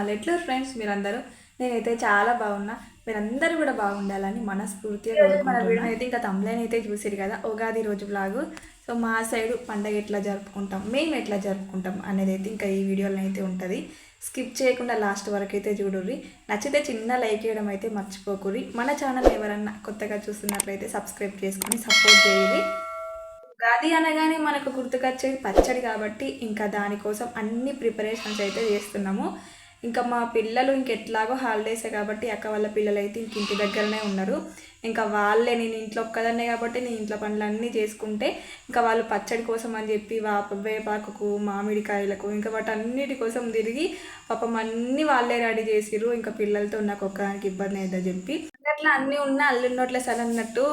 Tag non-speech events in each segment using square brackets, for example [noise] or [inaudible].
Channel ఎట్లా friends మీరందరూ నేనైతే చాలా బాగున్నా. మీరందరూ కూడా బాగుండాలని మనస్ఫూర్తిగా. మన వీడియో అయితే ఇంకా తమ్లైన్ అయితే చూసారు కదా ఉగాది రోజు బ్లాగు సో మా సైడు పండగ ఎట్లా జరుపుకుంటాం మేము ఎట్లా జరుపుకుంటాం అనేది అయితే ఇంకా ఈ వీడియోలో అయితే ఉంటుంది. స్కిప్ చేయకుండా లాస్ట్ వరకు అయితే చూడుర్రి. నచ్చితే చిన్న లైక్ చేయడం అయితే మర్చిపోకుర్రి. మన ఛానల్ ఎవరన్నా కొత్తగా చూస్తున్నట్లయితే సబ్స్క్రైబ్ చేసుకొని సపోర్ట్ చేయండి ఉగాది అనగానే మనకు గుర్తుకొచ్చేది పచ్చడి కాబట్టి ఇంకా దానికోసం అన్ని ప్రిపరేషన్స్ అయితే చేస్తున్నాము. ఇంకా మా పిల్లలు ఇంకెట్లాగో హాలిడేసే కాబట్టి అక్క వాళ్ళ పిల్లలు అయితే ఇంక ఇంటి దగ్గరనే ఉన్నారు. ఇంకా వాళ్ళే నేను ఇంట్లో ఒక్కదాన్నే కాబట్టి నేను ఇంట్లో పనులన్నీ చేసుకుంటే ఇంకా వాళ్ళు పచ్చడి కోసం అని చెప్పి వాప వేపాకుకు మామిడికాయలకు ఇంకా వాటన్నిటి కోసం తిరిగి పాపం అన్నీ వాళ్ళే రెడీ చేసిరు ఇంకా పిల్లలతో నాకు ఒక్కదానికి ఇబ్బంది అవుతుందని చెప్పి. అట్లా అన్నీ ఉన్న అల్లున్నోట్లే సరే అన్నట్టు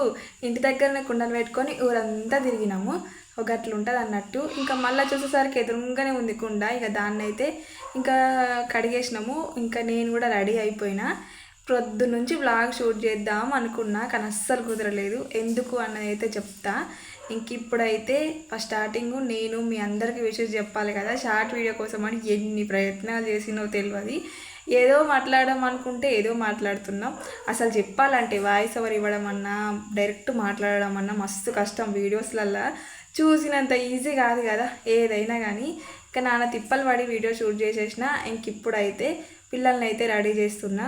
ఇంటి దగ్గరనే కుండను పెట్టుకొని ఊరంతా తిరిగినాము. ఒక అట్లా ఉంటుంది అన్నట్టు. ఇంకా మళ్ళీ చూసేసరికి ఎదురుగానే ఉంది కుండ. ఇక దాన్ని అయితే ఇంకా కడిగేసినాము. ఇంకా నేను కూడా రెడీ అయిపోయినా. ప్రొద్దు నుంచి బ్లాగ్ షూట్ చేద్దాం అనుకున్నా కానీ అస్సలు కుదరలేదు. ఎందుకు అన్నది అయితే చెప్తా. ఇంక ఇప్పుడైతే ఫస్ట్ స్టార్టింగ్ నేను మీ అందరికీ విషయం చెప్పాలి కదా. షార్ట్ వీడియో కోసం అని ఎన్ని ప్రయత్నాలు చేసినో తెలియదు ఏదో మాట్లాడడం అనుకుంటే ఏదో మాట్లాడుతున్నాం. అసలు చెప్పాలంటే వాయిస్ ఓవర్ ఇవ్వడం అన్నా డైరెక్ట్ మాట్లాడడం అన్నా మస్తు కష్టం వీడియోస్లల్లో చూసినంత ఈజీ కాదు కదా ఏదైనా కానీ ఇంకా నాన్న తిప్పలు పడి వీడియో షూట్ చేసేసిన ఇంక ఇప్పుడైతే పిల్లల్ని అయితే రెడీ చేస్తున్నా.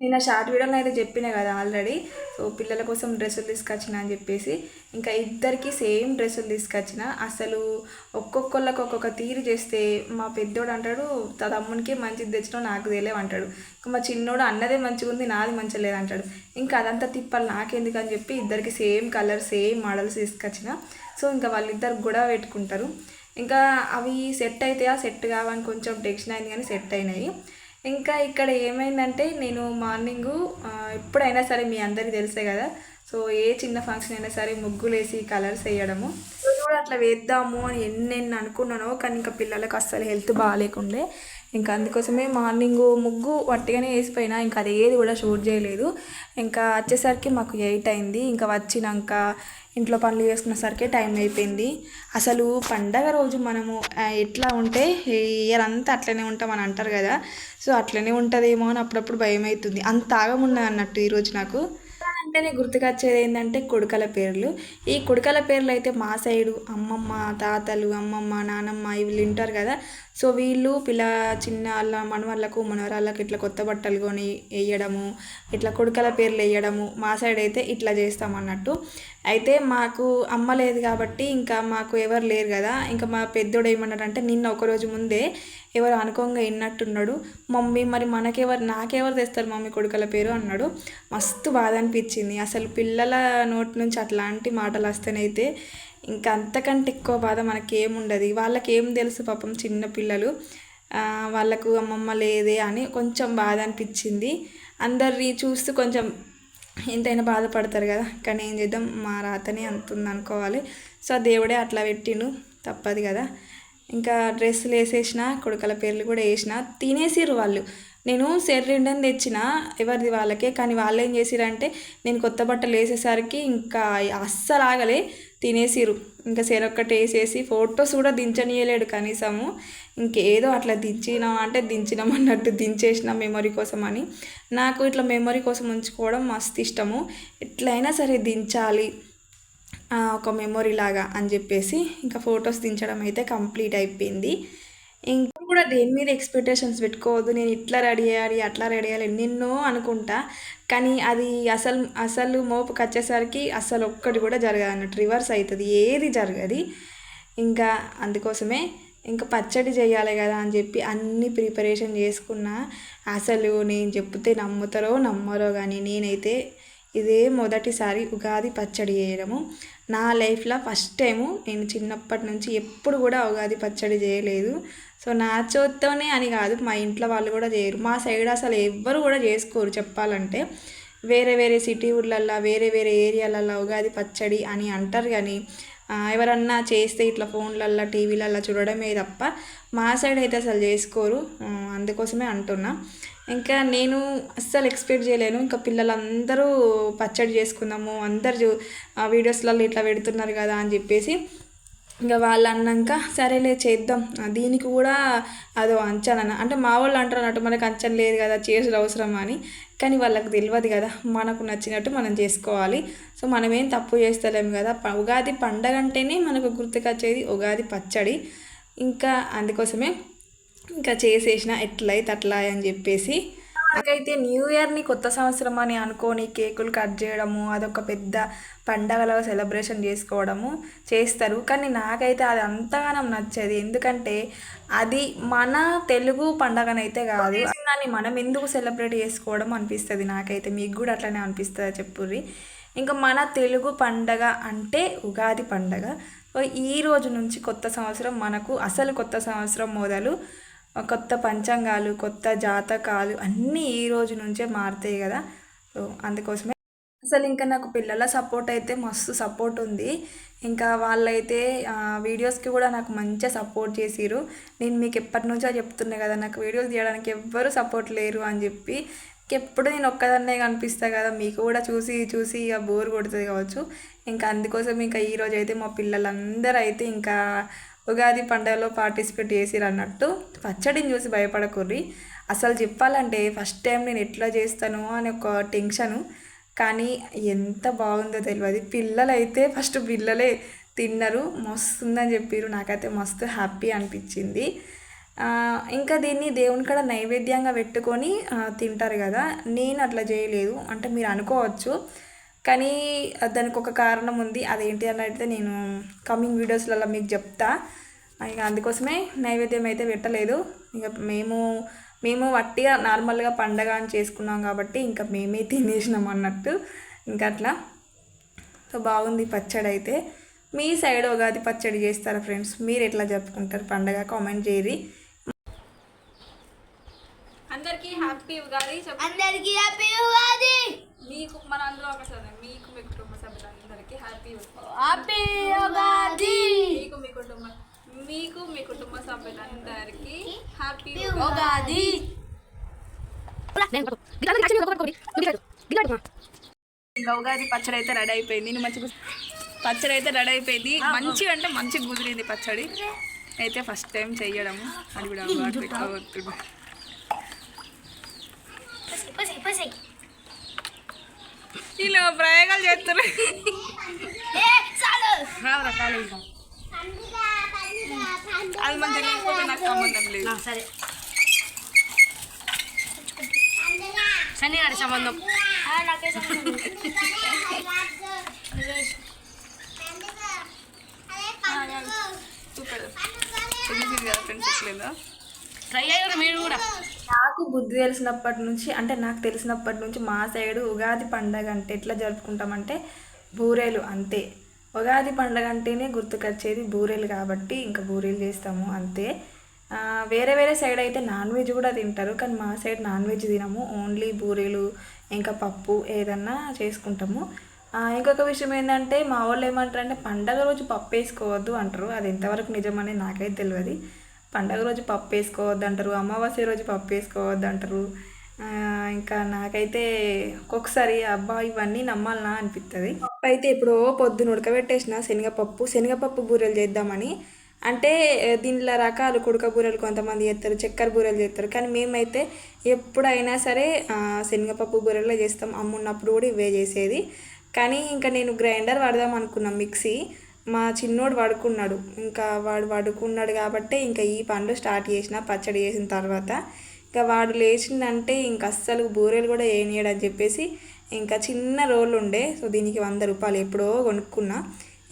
నేను షార్ట్ వీడియోలో అయితే చెప్పిన కదా ఆల్రెడీ సో పిల్లల కోసం డ్రెస్సులు తీసుకొచ్చిన అని చెప్పేసి. ఇంకా ఇద్దరికి సేమ్ డ్రెస్సులు తీసుకొచ్చిన. అసలు ఒక్కొక్కళ్ళకి ఒక్కొక్క తీరు చేస్తే మా పెద్దోడు అంటాడు తమ్మునికి మంచిది తెచ్చినా నాకు తెలియవు అంటాడు. ఇంకా మా చిన్నోడు అన్నదే మంచిగా ఉంది నాది మంచిగా లేదు అంటాడు ఇంకా అదంతా తిప్పాలి నాకెందుకు అని చెప్పి ఇద్దరికి సేమ్ కలర్ సేమ్ మోడల్స్ తీసుకొచ్చిన. సో ఇంకా వాళ్ళిద్దరు గొడవ పెట్టుకుంటారు. ఇంకా అవి సెట్ అయితే ఆ సెట్ కావని కొంచెం టెన్షన్ అయింది కానీ సెట్ అయినాయి. ఇంకా ఇక్కడ ఏమైందంటే నేను మార్నింగు ఎప్పుడైనా సరే మీ అందరికీ తెలుసే కదా సో ఏ చిన్న ఫంక్షన్ అయినా సరే ముగ్గులు వేసి కలర్స్ వేయడము. సో కూడా అట్లా వేద్దాము అని ఎన్నెన్ని అనుకున్నానో కానీ ఇంకా పిల్లలకు అస్సలు హెల్త్ బాగాలేకుండే. ఇంకా అందుకోసమే మార్నింగ్ ముగ్గు వట్టిగానే వేసిపోయినా ఇంకా అది ఏది కూడా షూట్ చేయలేదు. ఇంకా వచ్చేసరికి మాకు ఎయిట్ అయింది. ఇంకా వచ్చినాక ఇంట్లో పనులు చేసుకునేసరికి టైం అయిపోయింది. అసలు పండగ రోజు మనము ఎట్లా ఉంటే ఇయర్ అంతా అట్లనే ఉంటాం అని అంటారు కదా. సో అట్లనే ఉంటుందేమో అని అప్పుడప్పుడు భయం అవుతుంది అంత ఆగమున్నది అన్నట్టు ఈరోజు నాకు. అంటేనే గుర్తుకొచ్చేది ఏంటంటే కొడుకల పేర్లు. ఈ కొడుకల పేర్లు అయితే మా సైడు అమ్మమ్మ తాతలు అమ్మమ్మ నానమ్మ వీళ్ళు వింటారు కదా. సో వీళ్ళు పిల్ల చిన్న వాళ్ళ మనవాళ్ళకు మనవరాళ్ళకి ఇట్లా కొత్త బట్టలు కొని వేయడము ఇట్లా కొడుకల పేర్లు వేయడము మా సైడ్ అయితే ఇట్లా చేస్తాం అన్నట్టు. అయితే మాకు అమ్మ లేదు కాబట్టి ఇంకా మాకు ఎవరు లేరు కదా. ఇంకా మా పెద్దోడు ఏమన్నాడంటే నిన్న ఒక రోజు ముందే ఎవరు అనుకోంగా విన్నట్టున్నాడు. మమ్మీ మరి మనకెవరు నాకెవరు తెస్తారు మమ్మీ కొడుకల పేరు? అన్నాడు. మస్తు బాధ అనిపించింది. అసలు పిల్లల నోటి నుంచి అట్లాంటి మాటలు వస్తేనైతే ఇంకా అంతకంటే ఎక్కువ బాధ మనకేముండదు. వాళ్ళకి ఏం తెలుసు పాపం చిన్న పిల్లలు. వాళ్ళకు అమ్మమ్మ లేదే అని కొంచెం బాధ అనిపించింది. అందరిని చూస్తూ కొంచెం ఎంతైనా బాధపడతారు కదా. కానీ ఏం చేద్దాం? మా రాతనే అంతుంది అనుకోవాలి. సో దేవుడే అట్లా పెట్టిండు. తప్పదు కదా. ఇంకా డ్రెస్సులు వేసేసిన కొడుకల పేర్లు కూడా వేసిన తినేసిరు వాళ్ళు. నేను సెర్రిండని తెచ్చిన ఎవరిది వాళ్ళకే. కానీ వాళ్ళు ఏం చేసిరంటే నేను కొత్త బట్టలు వేసేసరికి ఇంకా అస్సలు ఆగలే. తినేసిరు ఇంకా సెరొక్కటి వేసేసి ఫొటోస్ కూడా దించనీయలేడు కనీసము. ఇంకేదో అట్లా దించినాం అంటే దించినాం అన్నట్టు దించేసిన మెమొరీ కోసం అని. నాకు ఇట్లా మెమొరీ కోసం ఉంచుకోవడం మస్తు ఇష్టము. ఎట్లయినా సరే దించాలి ఒక మెమొరీ లాగా అని చెప్పేసి ఇంకా ఫొటోస్ దించడం అయితే కంప్లీట్ అయిపోయింది. ఇంకా కూడా దేని మీద ఎక్స్పెక్టేషన్స్ పెట్టుకోవద్దు నేను ఇట్లా రెడీ అయ్యాలి అట్లా రెడీ అయ్యాలి ఎన్నెన్నో అనుకుంటా. కానీ అది అసలు అసలు మోపుకి వచ్చేసరికి అసలు ఒక్కటి కూడా జరగదు అన్నట్టు రివర్స్ అవుతుంది ఏది జరగదు. ఇంకా అందుకోసమే ఇంకా పచ్చడి చేయాలి కదా అని చెప్పి అన్ని ప్రిపరేషన్ చేసుకున్నా అసలు నేను చెప్తే నమ్ముతారో నమ్మరో కానీ నేనైతే ఇదే మొదటిసారి ఉగాది పచ్చడి చేయడము. నా లైఫ్లో ఫస్ట్ టైము నేను చిన్నప్పటి నుంచి ఎప్పుడు కూడా ఉగాది పచ్చడి చేయలేదు. సో నా చేత్తోనే అని కాదు మా ఇంట్లో వాళ్ళు కూడా చేయరు. మా సైడ్ అసలు ఎవ్వరు కూడా చేసుకోరు చెప్పాలంటే. వేరే వేరే సిటీ ఊర్లల్లో వేరే వేరే ఏరియాలల్లో ఉగాది పచ్చడి అని అంటారు కానీ ఎవరన్నా చేస్తే ఇట్లా ఫోన్లల్లో టీవీలల్లో చూడడమే తప్ప మా సైడ్ అయితే అసలు చేసుకోరు. అందుకోసమే అంటున్నా. ఇంకా నేను అస్సలు ఎక్స్పెక్ట్ చేయలేను. ఇంకా పిల్లలందరూ పచ్చడి చేసుకుందాము అందరు చూ- వీడియోస్లలో ఇట్లా పెడుతున్నారు కదా అని చెప్పేసి ఇంకా వాళ్ళు అన్నాక సరేలే చేద్దాం. దీనికి కూడా అదో అంచనా అంటే మా వాళ్ళు అంటారు అన్నట్టు మనకు అంచన లేదు కదా చేసుడు అవసరం అని. కానీ వాళ్ళకి తెలియదు కదా మనకు నచ్చినట్టు మనం చేసుకోవాలి. సో మనమేం తప్పు చేస్తలేము కదా. ఉగాది పండగ అంటేనే మనకు గుర్తుకొచ్చేది ఉగాది పచ్చడి. ఇంకా అందుకోసమే ఇంకా చేసేసిన ఎట్లయితే అట్లా అని చెప్పేసి నాకైతే న్యూ ఇయర్ని కొత్త సంవత్సరం అని అనుకొని కేకులు కట్ చేయడము అదొక పెద్ద పండగలో సెలబ్రేషన్ చేసుకోవడము చేస్తారు. కానీ నాకైతే అది అంతగానం నచ్చేది. ఎందుకంటే అది మన తెలుగు పండగనైతే కాదు. దాన్ని మనం ఎందుకు సెలబ్రేట్ చేసుకోవడం అనిపిస్తుంది నాకైతే. మీకు కూడా అట్లనే అనిపిస్తుందా చెప్పుర్రి. ఇంకా మన తెలుగు పండగ అంటే ఉగాది పండగ. ఈ రోజు నుంచి కొత్త సంవత్సరం మనకు అసలు కొత్త సంవత్సరం మొదలు కొత్త పంచాంగాలు కొత్త జాతకాలు అన్నీ ఈ రోజు నుంచే మారుతాయి కదా. సో అందుకోసమే అసలు ఇంకా నాకు పిల్లల సపోర్ట్ అయితే మస్తు సపోర్ట్ ఉంది. ఇంకా వాళ్ళైతే వీడియోస్కి కూడా నాకు మంచిగా సపోర్ట్ చేసిరు నేను మీకు ఎప్పటి నుంచో చెప్తున్నా కదా నాకు వీడియోస్ తీయడానికి ఎవ్వరు సపోర్ట్ లేరు అని చెప్పి. ఎప్పుడు నేను ఒక్కదాన్నే కనిపిస్తా కదా మీకు కూడా చూసి చూసి ఇక బోర్ కొడుతుంది కావచ్చు. ఇంకా అందుకోసం ఇంకా ఈరోజు అయితే మా పిల్లలందరూ అయితే ఇంకా ఉగాది పండుగలో పార్టిసిపేట్ చేసిరు అన్నట్టు పచ్చడిని చూసి భయపడకుర్రి. అసలు చెప్పాలంటే ఫస్ట్ టైం నేను ఎట్లా చేస్తాను అని ఒక టెన్షను. కానీ ఎంత బాగుందో తెలియదు పిల్లలైతే ఫస్ట్ పిల్లలే తిన్నారు. మస్తు ఉందని చెప్పారు నాకైతే మస్తు హ్యాపీ అనిపించింది. ఇంకా దీన్ని దేవుని కాడ నైవేద్యంగా పెట్టుకొని తింటారు కదా. నేను అట్లా చేయలేదు. అంటే మీరు అనుకోవచ్చు. కానీ దానికి ఒక కారణం ఉంది. అదేంటి అని అయితే నేను కమింగ్ వీడియోస్లలో మీకు చెప్తా. ఇక అందుకోసమే నైవేద్యం అయితే పెట్టలేదు. ఇక మేము మేము వట్టిగా నార్మల్గా పండగ అని చేసుకున్నాం కాబట్టి ఇంకా మేమే తినేసినాం అన్నట్టు. ఇంకా అట్లా. సో బాగుంది పచ్చడి అయితే. మీ సైడ్ ఉగాది పచ్చడి చేస్తారా ఫ్రెండ్స్? మీరు ఎట్లా జరుపుకుంటారు పండగ? కామెంట్ చేయరి. అందరికీ హ్యాపీ ఉగాది. అందరికీ హ్యాపీ ఉగాది! మీకు మన అందరూ ఒకసారి మీకు మీ కుటుంబ సభ్యులందరికీ హ్యాపీ హ్యాపీ ఉగాది మీకు మీ కుటుంబ మీకు మీ కుటుంబ సభ్యులందరికీ హ్యాపీ ఉగాది పచ్చడి అయితే రెడీ అయిపోయింది. నేను మంచిగా పచ్చడి అయితే రెడీ అయిపోయింది. మంచిగా అంటే మంచిగా కుదిరింది పచ్చడి. అయితే ఫస్ట్ టైం చెయ్యడము. అది కూడా [laughs] ఇలా ప్రయోగాలు చేస్తారు అది లేకపోతే నాకు సంబంధం లేదు. సరే. శని గారి సంబంధం. ట్రై అయ్యారు మీరు కూడా. నాకు బుద్ధి తెలిసినప్పటి నుంచి అంటే నాకు తెలిసినప్పటి నుంచి మా సైడు ఉగాది పండగ అంటే ఎట్లా జరుపుకుంటామంటే బూరెలు అంతే. ఉగాది పండగ అంటేనే గుర్తుకొచ్చేది బూరెలు కాబట్టి ఇంకా బూరెలు చేస్తాము అంతే. వేరే వేరే సైడ్ అయితే నాన్ వెజ్ కూడా తింటారు కానీ మా సైడ్ నాన్ వెజ్ తినము. ఓన్లీ బూరెలు ఇంకా పప్పు ఏదన్నా చేసుకుంటాము. ఇంకొక విషయం ఏంటంటే మా వాళ్ళు ఏమంటారు అంటే పండగ రోజు పప్పు వేసుకోవద్దు అంటారు. అది ఎంతవరకు నిజమని నాకైతే తెలియదు. పండగ రోజు పప్పు వేసుకోవద్దు అంటారు అమావాస్య రోజు పప్పు వేసుకోవద్దు అంటారు ఇంకా నాకైతే ఒక్కొక్కసారి అబ్బా ఇవన్నీ నమ్మాలనా అనిపిస్తుంది పప్పు అయితే ఎప్పుడో పొద్దున ఉడకబెట్టేసిన శనగపప్పు శనగపప్పు బూరెలు చేద్దామని. అంటే దీనిలో రకాలు కుడక బూరెలు కొంతమంది చేస్తారు చక్కెర బూరెలు చేస్తారు కానీ మేమైతే ఎప్పుడైనా సరే శనగపప్పు బూరెలే చేస్తాం. అమ్మున్నప్పుడు కూడా ఇవే చేసేది. కానీ ఇంకా నేను గ్రైండర్ వాడదాం అనుకున్నాం మిక్సీ. మా చిన్నోడు పడుకున్నాడు. ఇంకా వాడు పడుకున్నాడు కాబట్టి ఇంకా ఈ పనులు స్టార్ట్ చేసిన పచ్చడి చేసిన తర్వాత ఇంకా వాడు లేచిందంటే ఇంక అస్సలు బూరెలు కూడా వేయనీయడు అని చెప్పేసి ఇంకా చిన్న రోల్ ఉండే. సో దీనికి వంద రూపాయలు ఎప్పుడో కొనుక్కున్నా.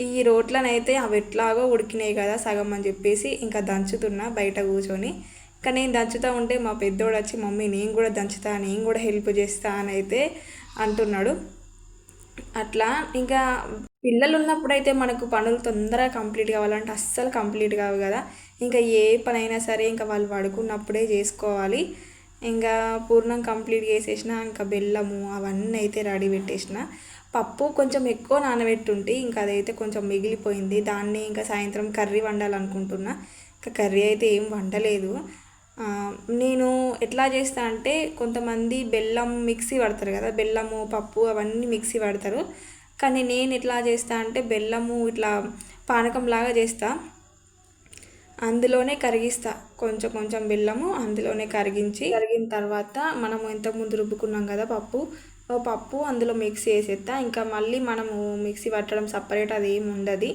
ఈ రోట్లనైతే అవి ఎట్లాగో ఉడికినాయి కదా సగం అని చెప్పేసి ఇంకా దంచుతున్నా బయట కూర్చొని. ఇంకా నేను దంచుతూ ఉంటే మా పెద్దోడు వచ్చి మమ్మీ నేను కూడా దంచుతా నేను కూడా హెల్ప్ చేస్తా అని అయితే అంటున్నాడు. అట్లా ఇంకా పిల్లలు ఉన్నప్పుడైతే మనకు పనులు తొందరగా కంప్లీట్ కావాలంటే అస్సలు కంప్లీట్ కావు కదా. ఇంకా ఏ పనైనా సరే ఇంకా వాళ్ళు పడుకున్నప్పుడే చేసుకోవాలి. ఇంకా పూర్ణం కంప్లీట్ చేసేసిన ఇంకా బెల్లము అవన్నీ అయితే రెడీ పెట్టేసిన. పప్పు కొంచెం ఎక్కువ నానబెట్టుంటే ఇంకా అదైతే కొంచెం మిగిలిపోయింది. దాన్ని ఇంకా సాయంత్రం కర్రీ వండాలనుకుంటున్నా. ఇంకా కర్రీ అయితే ఏం వండలేదు. నేను ఎట్లా చేస్తా అంటే కొంతమంది బెల్లం మిక్సీ పడతారు కదా బెల్లము పప్పు అవన్నీ మిక్సీ పడతారు. కానీ నేను ఎట్లా చేస్తా అంటే బెల్లము ఇట్లా పానకంలాగా చేస్తా. అందులోనే కరిగిస్తా. కొంచెం కొంచెం బెల్లము అందులోనే కరిగించి కరిగిన తర్వాత మనము ఇంతకుముందు రుబ్బుకున్నాం కదా పప్పు ఓ పప్పు అందులో మిక్సీ వేసేస్తా ఇంకా మళ్ళీ మనము మిక్సీ పట్టడం సపరేట్ అది ఏమి ఉండదు.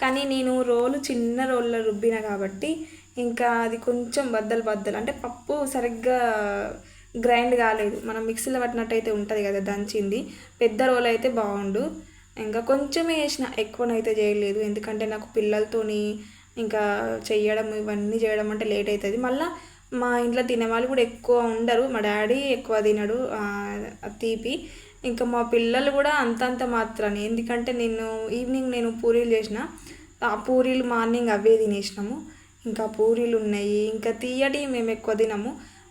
కానీ నేను రోలు చిన్న రోల్లో రుబ్బిన కాబట్టి ఇంకా అది కొంచెం బద్దలు బద్దలు. అంటే పప్పు సరిగ్గా గ్రైండ్ కాలేదు. మనం మిక్సీలో పట్టినట్టయితే ఉంటుంది కదా దంచింది. పెద్ద రోల్ అయితే బాగుండు. ఇంకా కొంచెమే వేసిన ఎక్కువనైతే చేయలేదు. ఎందుకంటే నాకు పిల్లలతోని ఇంకా చేయడం ఇవన్నీ చేయడం అంటే లేట్ అవుతుంది మళ్ళీ మా ఇంట్లో తినేవాళ్ళు కూడా ఎక్కువ ఉండరు. మా డాడీ ఎక్కువ తినడు తీపి. ఇంకా మా పిల్లలు కూడా అంతంత మాత్రాన్ని ఎందుకంటే నేను ఈవినింగ్ నేను పూరీలు చేసిన ఆ పూరీలు మార్నింగ్ అవే తినేసినాము. ఇంకా పూరీలు ఉన్నాయి. ఇంకా తీయటి మేము ఎక్కువ తినము.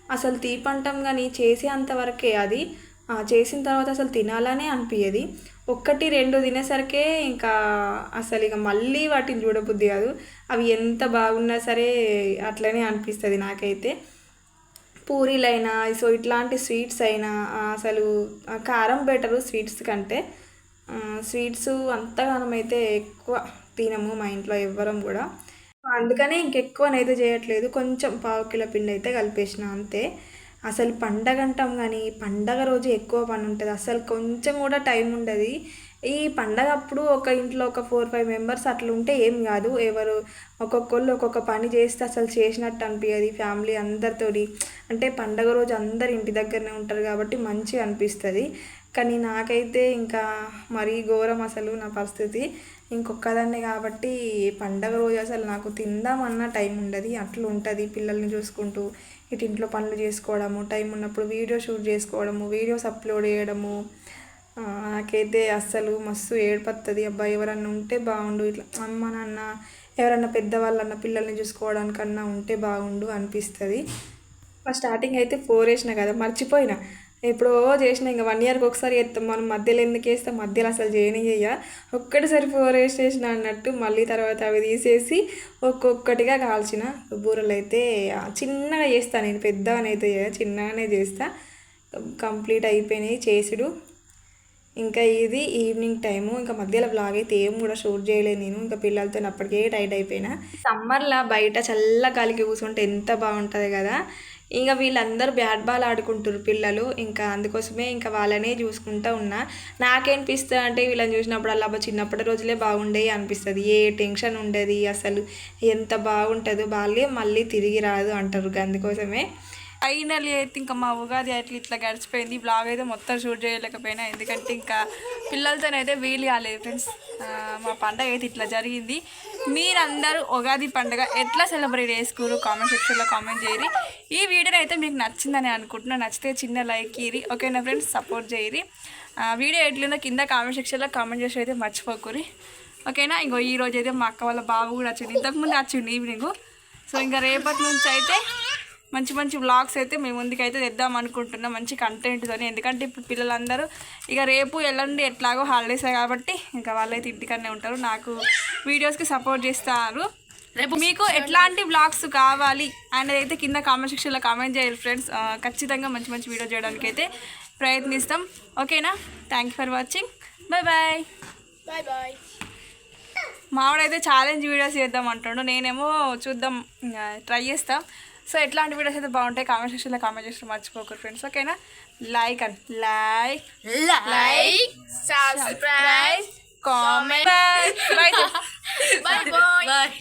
అసలు తీపంటాం కానీ చేసే అంతవరకే అది. చేసిన తర్వాత అసలు తినాలనే అనిపించేది ఒక్కటి రెండు తినేసరికే ఇంకా అసలు ఇక మళ్ళీ వాటిని చూడబుద్ధి కాదు. అవి ఎంత బాగున్నా సరే అట్లనే అనిపిస్తుంది నాకైతే. పూరీలైనా సో ఇట్లాంటి స్వీట్స్ అయినా అసలు కారం బెటరు స్వీట్స్ కంటే స్వీట్స్ అంతగానం అయితే ఎక్కువ తినము మా ఇంట్లో ఎవ్వరం కూడా. అందుకనే ఇంకెక్కువనైతే చేయట్లేదు. కొంచెం పావు కిలో పిండి అయితే కలిపేసిన అంతే. అసలు పండగ అంటాం కానీ పండగ రోజు ఎక్కువ పని ఉంటుంది. అసలు కొంచెం కూడా టైం ఉండదు. ఈ పండగ అప్పుడు ఒక ఇంట్లో ఒక ఫోర్ ఫైవ్ మెంబర్స్ అట్లా ఉంటే ఏం కాదు. ఎవరు ఒక్కొక్కళ్ళు ఒక్కొక్క పని చేస్తే అసలు చేసినట్టు అనిపించదు ఫ్యామిలీ అందరితోటి అంటే పండగ రోజు అందరు ఇంటి దగ్గరనే ఉంటారు కాబట్టి మంచిగా అనిపిస్తుంది. కానీ నాకైతే ఇంకా మరీ ఘోరం అసలు నా పరిస్థితి. ఇంకొక్కదాన్నే కాబట్టి పండగ రోజు అసలు నాకు తిందామన్న టైం ఉండదు. అట్లా ఉంటుంది పిల్లల్ని చూసుకుంటూ ఇటు ఇంట్లో పనులు చేసుకోవడము టైం ఉన్నప్పుడు వీడియో షూట్ చేసుకోవడము వీడియోస్ అప్లోడ్ చేయడము. నాకైతే అస్సలు మస్తు ఏడుపత్తది. అబ్బా ఎవరన్నా ఉంటే బాగుండు. ఇట్లా అమ్మ నాన్న ఎవరన్నా పెద్దవాళ్ళన్న పిల్లల్ని చూసుకోవడానికన్నా ఉంటే బాగుండు అనిపిస్తుంది. ఫస్ట్ స్టార్టింగ్ అయితే ఫోర్ వేసిన కదా మర్చిపోయినా. ఎప్పుడో చేసిన ఇంకా వన్ ఇయర్కి ఒకసారి వేస్తాం మనం మధ్యలో ఎందుకు వేస్తాం మధ్యలో అసలు చేయని చెయ్య. ఒక్కటిసారి ఫోర్ వేసేసిన అన్నట్టు మళ్ళీ తర్వాత అవి తీసేసి ఒక్కొక్కటిగా కాల్చిన. బూరలు అయితే చిన్నగా చేస్తాను నేను. పెద్దగానైతే చిన్నగానే చేస్తా. కంప్లీట్ అయిపోయినాయి చేసుడు. ఇంకా ఇది ఈవినింగ్ టైము ఇంకా మధ్యలో బ్లాగ్ అయితే ఏం కూడా షూట్ చేయలేదు నేను. ఇంకా పిల్లలతో అప్పటికే టైట్ అయిపోయినా. సమ్మర్లో బయట చల్ల గాలికి కూర్చుంటే ఎంత బాగుంటుంది కదా. ఇంకా వీళ్ళందరూ బ్యాట్ బాల్ ఆడుకుంటారు పిల్లలు ఇంకా అందుకోసమే ఇంకా వాళ్ళనే చూసుకుంటూ ఉన్నా. నాకేనిపిస్తుంది అంటే వీళ్ళని చూసినప్పుడు అలా చిన్నప్పటి రోజులే బాగుండే అనిపిస్తుంది. ఏ టెన్షన్ ఉండేది అసలు. ఎంత బాగుంటుందో బాల్యం మళ్ళీ తిరిగి రాదు అంటారు. అందుకోసమే ఫైనల్ అయితే ఇంకా మా ఉగాది అట్లా ఇట్లా గడిచిపోయింది. బ్లాగ్ అయితే మొత్తం షూట్ చేయలేకపోయినా. ఎందుకంటే ఇంకా పిల్లలతోనైతే వీలు కాలేదు ఫ్రెండ్స్ మా పండగ అయితే ఇట్లా జరిగింది. మీరందరూ ఉగాది పండుగ ఎట్లా సెలబ్రేట్ చేసుకోరు కామెంట్ సెక్షన్లో కామెంట్ చేయరు ఈ వీడియో అయితే మీకు నచ్చిందని అనుకుంటున్నా. నచ్చితే చిన్న లైక్ ఇరి ఓకేనా ఫ్రెండ్స్ సపోర్ట్ చేయరి ఆ, వీడియో ఎట్లుందో కింద కామెంట్ సెక్షన్లో కామెంట్ చేసి అయితే మర్చిపోకూరి ఓకేనా? ఇంకో ఈ రోజు అయితే మా అక్క వాళ్ళ బాబు కూడా వచ్చింది ఇంతకుముందు వచ్చింది ఈవినింగ్ సో ఇంకా రేపటి నుంచి అయితే మంచి మంచి వ్లాగ్స్ అయితే మేము ముందుకైతే తెద్దాం అనుకుంటున్నాం. మంచి కంటెంట్తోని ఎందుకంటే ఇప్పుడు పిల్లలందరూ ఇక రేపు ఎల్లుండి ఎట్లాగో హాలిడేస్ కాబట్టి ఇంకా వాళ్ళైతే ఇంటికనే ఉంటారు. నాకు వీడియోస్కి సపోర్ట్ చేస్తారు. రేపు మీకు ఎట్లాంటి వ్లాగ్స్ కావాలి అనేది అయితే కింద కామెంట్ సెక్షన్లో కామెంట్ చేయాలి ఫ్రెండ్స్ ఖచ్చితంగా మంచి మంచి వీడియో చేయడానికి అయితే ప్రయత్నిస్తాం. ఓకేనా? Thank you for watching bye bye bye bye మావాడైతే challenge videos చేద్దాం అంటుండు. నేనేమో చూద్దాం ట్రై చేస్తాం. సో ఎట్లాంటి వీడియోస్ అయితే బాగుంటాయి కామెంట్ సెక్షన్లో కామెంట్ చేసి మర్చిపోకరు ఫ్రెండ్స్ ఓకేనా like and like like subscribe comment bye bye